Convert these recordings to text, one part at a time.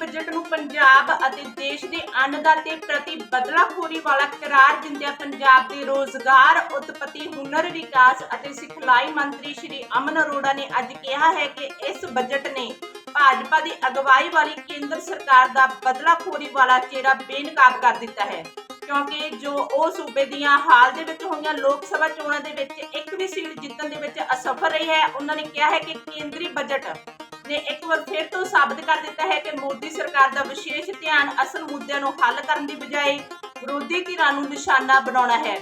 Budget ਨੂੰ ਪੰਜਾਬ ਅਤੇ ਦੇਸ਼ ਦੇ ਅੰਨਦਾਤੇ ਪ੍ਰਤੀ ਬਦਲਾਖੋਰੀ ਵਾਲਾ ਕਰਾਰ ਦਿੰਦਿਆਂ ਪੰਜਾਬ ਦੇ ਰੋਜ਼ਗਾਰ, ਉਤਪਤੀ, ਹੁਨਰ, ਵਿਕਾਸ ਅਤੇ ਸਿਖਲਾਈ ਮੰਤਰੀ ਸ਼੍ਰੀ ਅਮਨ ਅਰੋੜਾ ਨੇ ਅੱਜ ਕਿਹਾ ਹੈ ਕਿ ਇਸ ਬਜਟ ਨੇ ਭਾਜਪਾ ਦੀ ਅਗਵਾਈ ਵਾਲੀ ਕੇਂਦਰ ਸਰਕਾਰ ਦਾ ਬਦਲਾਖੋਰੀ ਵਾਲਾ ਚਿਹਰਾ ਬੇਨਕਾਬ ਕਰ ਦਿੱਤਾ ਹੈ। ਕਿਉਂਕਿ ਜੋ ਉਹ ਸੂਬੇ ਦੀਆਂ ਹਾਲ ਦੇ ਵਿੱਚ ਹੋਈਆਂ ਲੋਕ ਸਭਾ ਚੋਣਾਂ ਦੇ ਵਿੱਚ ਇੱਕ ਵੀ ਸੀਟ ਜਿੱਤਣ ਦੇ ਵਿੱਚ ਅਸਫਲ ਰਹੀ ਹੈ, ਉਹਨਾਂ ਨੇ ਕਿਹਾ ਹੈ ਕਿ ਕੇਂਦਰੀ ਬਜਟ ਨੇ ਇੱਕ ਵਾਰ ਫਿਰ ਤੋਂ ਸਾਬਤ ਕਰ ਦਿੱਤਾ ਹੈ ਕਿ ਮੋਦੀ ਸਰਕਾਰ ਦਾ ਵਿਸ਼ੇਸ਼ ਧਿਆਨ ਅਸਲ ਮੁੱਦਿਆਂ ਨੂੰ ਹੱਲ ਕਰਨ ਦੀ ਬਜਾਏ ਵਿਰੋਧੀ ਧਿਰਾਂ ਨੂੰ ਨਿਸ਼ਾਨਾ ਬਣਾਉਣਾ ਹੈ।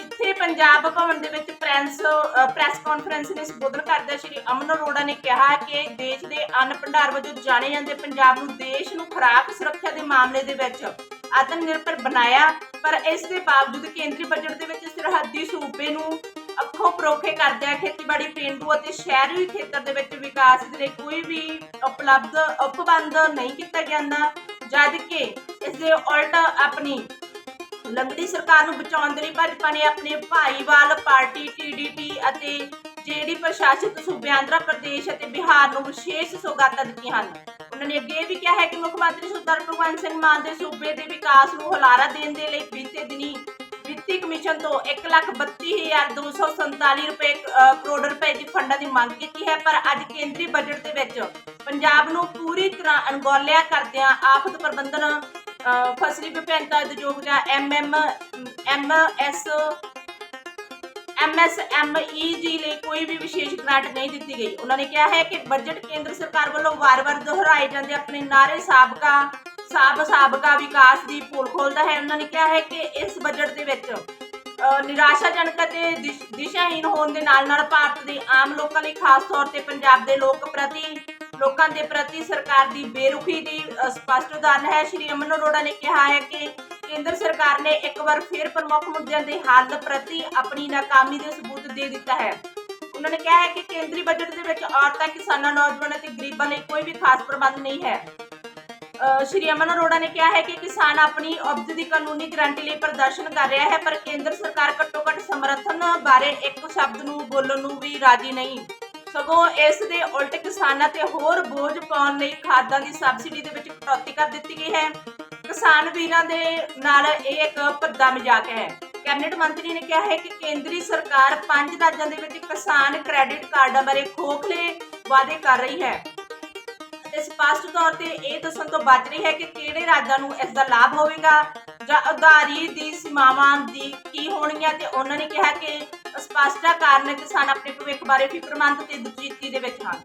ਇੱਥੇ ਪੰਜਾਬ ਭਵਨ ਦੇ ਵਿੱਚ ਪ੍ਰੈਸ ਪ੍ਰੈਸ ਕਾਨਫਰੰਸ ਨੇ ਸੰਬੋਧਨ ਕਰਦਿਆਂ ਸ਼੍ਰੀ ਅਮਨ ਅਰੋੜਾ ਨੇ ਕਿਹਾ ਕਿ ਦੇਸ਼ ਦੇ ਅੰਨ ਭੰਡਾਰ ਵਜੋਂ ਜਾਣੇ ਜਾਂਦੇ ਪੰਜਾਬ ਨੂੰ ਦੇਸ਼ ਨੂੰ ਖੁਰਾਕ ਸੁਰੱਖਿਆ ਦੇ ਮਾਮਲੇ ਦੇ ਵਿੱਚ ਆਤਮ ਨਿਰਭਰ ਬਣਾਇਆ, ਪਰ ਇਸ ਦੇ ਬਾਵਜੂਦ ਕੇਂਦਰੀ ਬਜਟ ਦੇ ਵਿੱਚ ਸਰਹੱਦੀ ਸੂਬੇ ਨੂੰ ਅੱਖੋਂ ਪਰੋਖੇ ਕਰਦਿਆਂ ਖੇਤੀਬਾੜੀ ਪੇਂਡੂ ਅਤੇ ਸ਼ਹਿਰੀ ਖੇਤਰ ਦੇ ਵਿੱਚ ਵਿਕਾਸ ਦੇ ਲਈ ਕੋਈ ਵੀ ਉਪਲਬਧ, ਉਪਬੰਧ ਨਹੀਂ ਕੀਤਾ ਜਾਂਦਾ। ਜਦ ਕਿ ਇਸ ਦੇ ਉਲਟ ਆਪਣੀ ਲੰਗੜੀ ਸਰਕਾਰ ਨੂੰ ਬਚਾਉਣ ਦੇ ਲਈ ਭਾਜਪਾ ਨੇ ਆਪਣੇ ਭਾਈਵਾਲ ਪਾਰਟੀ ਟੀਡੀਪੀ ਅਤੇ ਜੇਡੀ ਪ੍ਰਸ਼ਾਸਿਤ ਸੂਬੇ ਆਂਧਰਾ ਪ੍ਰਦੇਸ਼ ਅਤੇ ਬਿਹਾਰ ਨੂੰ ਵਿਸ਼ੇਸ਼ ਸੌਗਾਤਾਂ ਦਿੱਤੀਆਂ ਹਨ। ਉਹਨਾਂ ਨੇ ਅੱਗੇ ਇਹ ਵੀ ਕਿਹਾ ਹੈ ਕਿ ਮੁੱਖ ਮੰਤਰੀ ਸਰਦਾਰ ਭਗਵੰਤ ਸਿੰਘ ਮਾਨ ਦੇ ਸੂਬੇ ਦੇ ਵਿਕਾਸ ਨੂੰ ਹੁਲਾਰਾ ਦੇਣ ਦੇ ਲਈ ਬੀਤੇ ਦਿਨੀ ਵਿੱਤੀ ਕਮਿਸ਼ਨ ਤੋਂ 132247 ਰੁਪਏ ਕਰੋੜ ਰੁਪਏ ਦੀ ਫੰਡਾਂ ਦੀ ਮੰਗ ਕੀਤੀ ਹੈ, ਪਰ ਅੱਜ ਕੇਂਦਰੀ ਬਜਟ ਦੇ ਵਿੱਚ ਪੰਜਾਬ ਨੂੰ ਪੂਰੀ ਤਰ੍ਹਾਂ ਅਣਗੌਲਿਆ ਕਰਦਿਆਂ ਆਫਤ ਪ੍ਰਬੰਧਨ ਫਸਲੀ ਵਿਭਿੰਨਤਾ ਉਦਯੋਗ ਐਮਐਮ ਐਮਐਸ ਐਮਐਸਐਮਈਜੀ ਲਈ ਕੋਈ ਵੀ ਵਿਸ਼ੇਸ਼ ਗ੍ਰਾਂਟ ਨਹੀਂ ਦਿੱਤੀ ਗਈ। ਉਹਨਾਂ ਨੇ ਕਿਹਾ ਹੈ ਕਿ ਬਜਟ ਕੇਂਦਰ ਸਰਕਾਰ ਵੱਲੋਂ ਵਾਰ-ਵਾਰ ਦੁਹਰਾਏ ਜਾਂਦੇ ਆਪਣੇ ਨਾਰੇ ਸਾਬਕਾ ਸਾਬ ਸਾਬਕਾ ਵਿਕਾਸ ਦੀ ਪੋਲ ਖੋਲਦਾ ਹੈ। ਉਹਨਾਂ ਨੇ ਕਿਹਾ ਹੈ ਕਿ ਇਸ ਬਜਟ ਦੇ ਵਿੱਚ ਨਿਰਾਸ਼ਾਜਨਕ ਅਤੇ ਦਿਸ਼ਾਹੀਨ ਹੋਣ ਦੇ ਨਾਲ ਨਾਲ ਭਾਰਤ ਦੇ ਆਮ ਲੋਕਾਂ ਲਈ ਖਾਸ ਤੌਰ ਤੇ ਪੰਜਾਬ ਦੇ ਲੋਕ ਪ੍ਰਤੀ, ਲੋਕਾਂ ਦੇ ਪ੍ਰਤੀ ਸਰਕਾਰ ਦੀ ਬੇਰੁਖੀ ਦੀ ਸਪਸ਼ਟ ਉਦਾਹਰਨ ਹੈ। ਸ਼੍ਰੀ ਅਮਨ ਅਰੋੜਾ ਨੇ ਕਿਹਾ ਹੈ ਕਿ ਕੇਂਦਰ ਸਰਕਾਰ ਨੇ ਇੱਕ ਵਾਰ ਫਿਰ ਪ੍ਰਮੁੱਖ ਮੁੱਦਿਆਂ ਦੇ ਹੱਲ ਪ੍ਰਤੀ ਆਪਣੀ ਨਾਕਾਮੀ ਦੇ ਸਬੂਤ ਦੇ ਦਿੱਤਾ ਹੈ। ਉਹਨਾਂ ਨੇ ਕਿਹਾ ਹੈ ਕਿ ਕੇਂਦਰੀ ਬਜਟ ਦੇ ਵਿੱਚ ਔਰਤਾਂ, ਕਿਸਾਨਾਂ, ਨੌਜਵਾਨਾਂ ਅਤੇ ਗਰੀਬਾਂ ਲਈ ਕੋਈ ਵੀ ਖਾਸ ਪ੍ਰਬੰਧ ਨਹੀਂ ਹੈ। ਸ਼੍ਰੀ ਅਮਨ ਅਰੋੜਾ ਨੇ ਕਿਹਾ ਹੈ ਕਿ ਕਿਸਾਨ ਆਪਣੀ ਉਪਜ ਦੀ ਕਾਨੂੰਨੀ ਗਾਰੰਟੀ ਲਈ ਪ੍ਰਦਰਸ਼ਨ ਕਰ ਰਿਹਾ ਹੈ, ਪਰ ਕੇਂਦਰ ਸਰਕਾਰ ਘੱਟੋ ਘੱਟ ਸਮਰਥਨ ਬਾਰੇ ਇੱਕ ਸ਼ਬਦ ਨੂੰ ਬੋਲਣ ਨੂੰ ਵੀ ਰਾਜੀ ਨਹੀਂ। ਸਗੋਂ ਇਸ ਦੇ ਉਲਟ ਕਿਸਾਨਾਂ ਤੇ ਹੋਰ ਬੋਝ ਪਾਉਣ ਲਈ ਖਾਦਾਂ ਦੀ ਸਬਸਿਡੀ ਦੇ ਵਿੱਚ ਕਟੌਤੀ ਕਰ ਦਿੱਤੀ ਗਈ ਹੈ। ਕਿਸਾਨ ਵੀਰਾਂ ਦੇ ਨਾਲ ਇਹ ਇੱਕ ਪਰਦਾ ਮਜ਼ਾਕ ਹੈ। ਕੈਬਨਿਟ ਮੰਤਰੀ ਨੇ ਕਿਹਾ ਹੈ ਕਿ ਕੇਂਦਰੀ ਸਰਕਾਰ ਪੰਜ ਰਾਜਾਂ ਦੇ ਵਿੱਚ ਕਿਸਾਨ ਕ੍ਰੈਡਿਟ ਕਾਰਡਾਂ ਬਾਰੇ ਖੋਖਲੇ ਵਾਅਦੇ ਕਰ ਰਹੀ ਹੈ। ਸਪਸ਼ਟ ਤੌਰ ਤੇ ਇਹ ਦੱਸਣ ਤੋਂ ਬਚ ਰਹੀ ਹੈ ਕਿ ਕਿਹੜੇ ਰਾਜਾਂ ਨੂੰ ਇਸ ਦਾ ਲਾਭ ਹੋਵੇਗਾ ਜਾਂ ਉਧਾਰੀ ਦੀ ਸੀਮਾਵਾਂ ਦੀ ਕੀ ਹੋਣਗੀਆਂ ਤੇ ਉਹਨਾਂ ਨੇ ਕਿਹਾ ਕਿ ਸਪਸ਼ਟਤਾ ਕਾਰਨ ਕਿਸਾਨ ਆਪਣੇ ਭਵਿੱਖ ਬਾਰੇ ਫਿਕਰਮੰਦ ਤੇ ਦੁਚਿੱਤੀ ਦੇ ਵਿੱਚ ਹਨ।